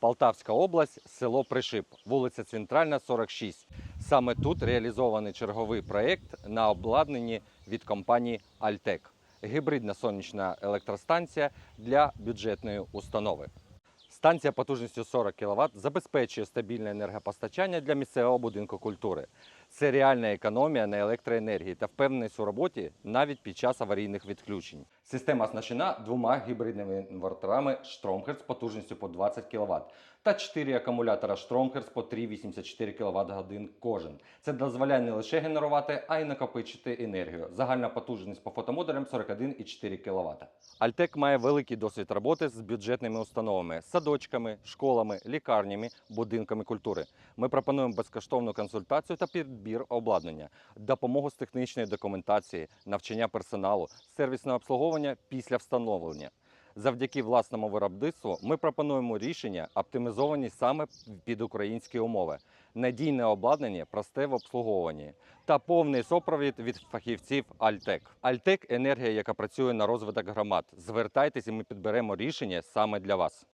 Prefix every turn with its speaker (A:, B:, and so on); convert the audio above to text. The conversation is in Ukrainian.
A: Полтавська область, село Пришип, вулиця Центральна, 46. Саме тут реалізований черговий проєкт на обладнанні від компанії Альтек. Гібридна сонячна електростанція для бюджетної установи. Станція потужністю 40 кВт забезпечує стабільне енергопостачання для місцевого будинку культури. Це реальна економія на електроенергії та впевненість у роботі навіть під час аварійних відключень. Система оснащена двома гібридними інверторами Stromhertz потужністю по 20 кВт та 4 акумулятора Stromhertz по 3,84 кВт годин кожен. Це дозволяє не лише генерувати, а й накопичити енергію. Загальна потужність по фотомодулям 41,4 кВт. Альтек має великий досвід роботи з бюджетними установами, садочками, школами, лікарнями, будинками культури. Ми пропонуємо безкоштовну консультацію та підбір обладнання, допомогу з технічної документації, навчання персоналу, сервісне обслуговування після встановлення. Завдяки власному виробництву ми пропонуємо рішення, оптимізовані саме під українські умови, надійне обладнання, просте в обслуговуванні та повний супровід від фахівців Альтек. Альтек енергія, яка працює на розвиток громад. Звертайтеся, ми підберемо рішення саме для вас.